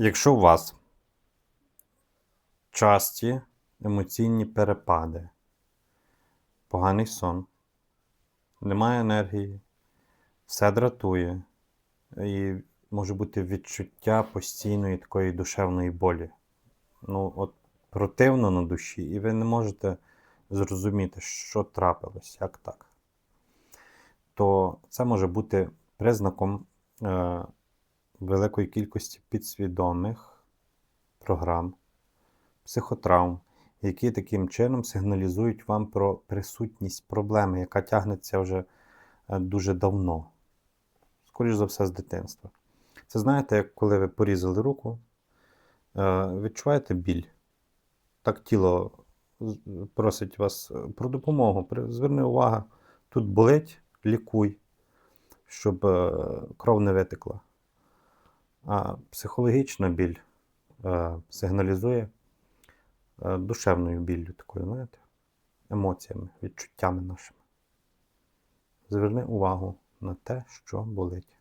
Якщо у вас часті емоційні перепади, поганий сон, немає енергії, все дратує, і може бути відчуття постійної такої душевної болі. Ну, от противно на душі, і ви не можете зрозуміти, що трапилось, як так. То це може бути признаком е, великої кількості підсвідомих програм, психотравм, які таким чином сигналізують вам про присутність проблеми, яка тягнеться вже е, дуже давно. Скоріше за все, з дитинства. Це знаєте, як коли ви порізали руку, е, відчуваєте біль. Так тіло просить вас е, про допомогу. Зверни увагу, тут болить, лікуй, щоб кров не витекла. А психологічна біль е, сигналізує е, душевною біллю такою, знаєте, емоціями, відчуттями нашими. Зверни увагу на те, що болить.